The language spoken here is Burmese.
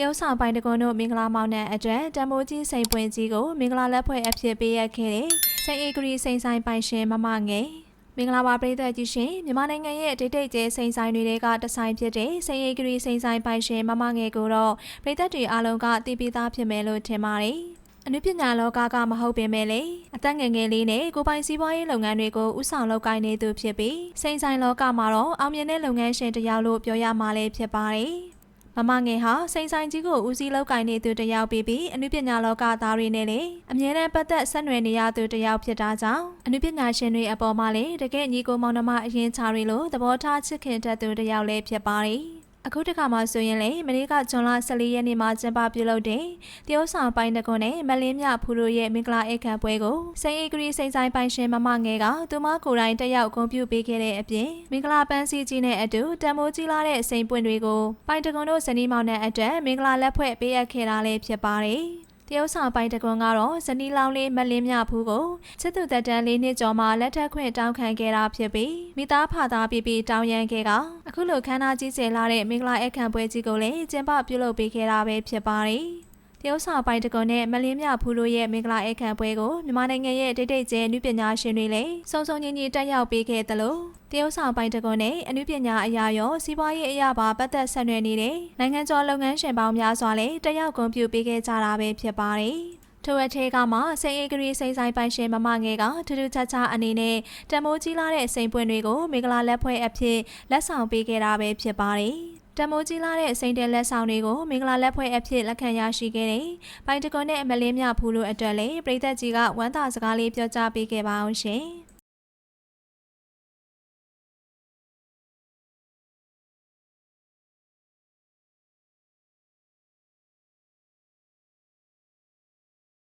တရုတ်ဆောင်ပိုင်းတကွန်းတို့မင်္ဂလာမောင်နှံအတွက်တမိုးကြီးစိန်ပွင့်ကြီးကိုမင်္ဂလာလက်ဖွဲ့အဖြစ်ပေးရခဲ့တဲ့စိန်အေဂရီစိန်ဆိုင်ပိုင်ရှင်မမငယ်မင်္ဂလာပါပရိသတ်ကြီးရှင်မြန်မာနိုင်ငံရဲ့ဒိတ်ဒိတ်ကျဲစိန်ဆိုင်တွေကတဆိုင်ဖြစ်တဲ့စိန်အေဂရီစိန်ဆိုင်ပိုင်ရှင်မမငယ်ကိုတော့ပရိသတ်တွေအားလုံးကသိပြီးသားဖြစ်မယ်လို့ထင်ပါတယ်အနုပညာလောကကမဟုတ်ပင်မဲ့လေအသက်ငယ်ငယ်လေးနဲ့ကိုပိုင်စည်းပွားရေးလုပ်ငန်းတွေကိုဥဆောင်လုပ်ကိုင်နေသူဖြစ်ပြီးစိန်ဆိုင်လောကမှာတော့အောင်မြင်တဲ့လုပ်ငန်းရှင်တစ်ယောက်လို့ပြောရမှာလည်းဖြစ်ပါတယ် မမငယ်ဟာစိန်ဆိုင်ကြီးကိုဦးစီးလုပ်ကိုင်နေသူတစ်ယောက်ပြီးပြီးအနုပညာလောကသားတွေနဲ့လည်းအမြဲတမ်းပတ်သက်ဆက်နွယ်နေရသူတစ်ယောက်ဖြစ်တာကြောင့်အနုပညာရှင်တွေအပေါ်မှာလည်းတကယ်ညီကိုမောင်နှမအရင်ချာတွေလို့သဘောထားချစ်ခင်တတ်သူတစ်ယောက်လည်းဖြစ်ပါတယ် အခုတခါမှဆိုရင်လေမနေ့ကဇွန်လ14ရက်နေ့မှာကျင်းပပြုလုပ်တဲ့တရုတ်ဆောင်ပိုင်းတကွန်းနဲ့မလင်းမြဖူတို့ရဲ့မင်္ဂလာအိတ်ခံပွဲကိုစိန်အေဂရီစိန်ဆိုင်ပိုင်ရှင်မမငယ်ကသူမကိုယ်တိုင်တက်ရောက်ဂုဏ်ပြုပေးခဲ့တဲ့အပြင်မင်္ဂလာပန်းစည်းကြီးနဲ့အတူတံမိုးကြီးလာတဲ့စိန်ပွင့်တွေကိုပိုင်တကွန်းတို့ဇနီးမောင်နဲ့အတွက်မင်္ဂလာလက်ဖွဲ့ပေးအပ်ခဲ့တာလည်းဖြစ်ပါတယ် တရုတ်ဆောင်ပိုင်းတကွန်းကတော့ဇနီးလောင်းလေးမလင်းမြဖူးကိုချစ်သူတက်တန်းလေးနှစ်ကျော်မှလက်ထက်ခွင့်တောင်းခံခဲ့တာဖြစ်ပြီးမိသားဖသားပြပြတောင်းရန်ခဲ့ကအခုလိုခမ်းနားကြီးကျယ်လာတဲ့မင်္ဂလာအခမ်းပွဲကြီးကိုလည်းကျင်းပပြုလုပ်ပေးခဲ့တာပဲဖြစ်ပါတယ် တရုတ်ဆောင်ပိုင်းတကွန်းနဲ့မလင်းမြဖူးတို့ရဲ့မင်္ဂလာအခမ်းပွဲကိုမြန်မာနိုင်ငံရဲ့ဒိတ်ဒိတ်ကျဲနုပညာရှင်တွေလည်းစုံစုံညီညီတက်ရောက်ပေးခဲ့သလိုတရုတ်ဆောင်ပိုင်းတကွန်းနဲ့အနုပညာအရာရောစီးပွားရေးအရာပါပတ်သက်ဆက်နွယ်နေတဲ့နိုင်ငံကျော်လုပ်ငန်းရှင်ပေါင်းများစွာလည်းတက်ရောက်ဂုဏ်ပြုပေးခဲ့ကြတာပဲဖြစ်ပါတယ်။ထိုအထက်ကမှစိန်အေဂရီစိန်ဆိုင်ပိုင်ရှင်မမငယ်ကထူးထူးခြားခြားအနေနဲ့တမိုးကြီးလာတဲ့စိန်ပွင့်တွေကိုမင်္ဂလာလက်ဖွဲ့အဖြစ်လက်ဆောင်ပေးခဲ့တာပဲဖြစ်ပါတယ်။ တမိုးကြီးလာတဲ့စိန်တဲလက်ဆောင်တွေကိုမင်္ဂလာလက်ဖွဲ့အဖြစ်လက်ခံရရှိခဲ့တဲ့ပိုင်တကွန်နဲ့မလင်းမြဖူးလို့အတွက်လည်းပြည်သက်ကြီးကဝမ်းသာစကားလေးပြောကြားပေးခဲ့ပါအောင်ရှင်။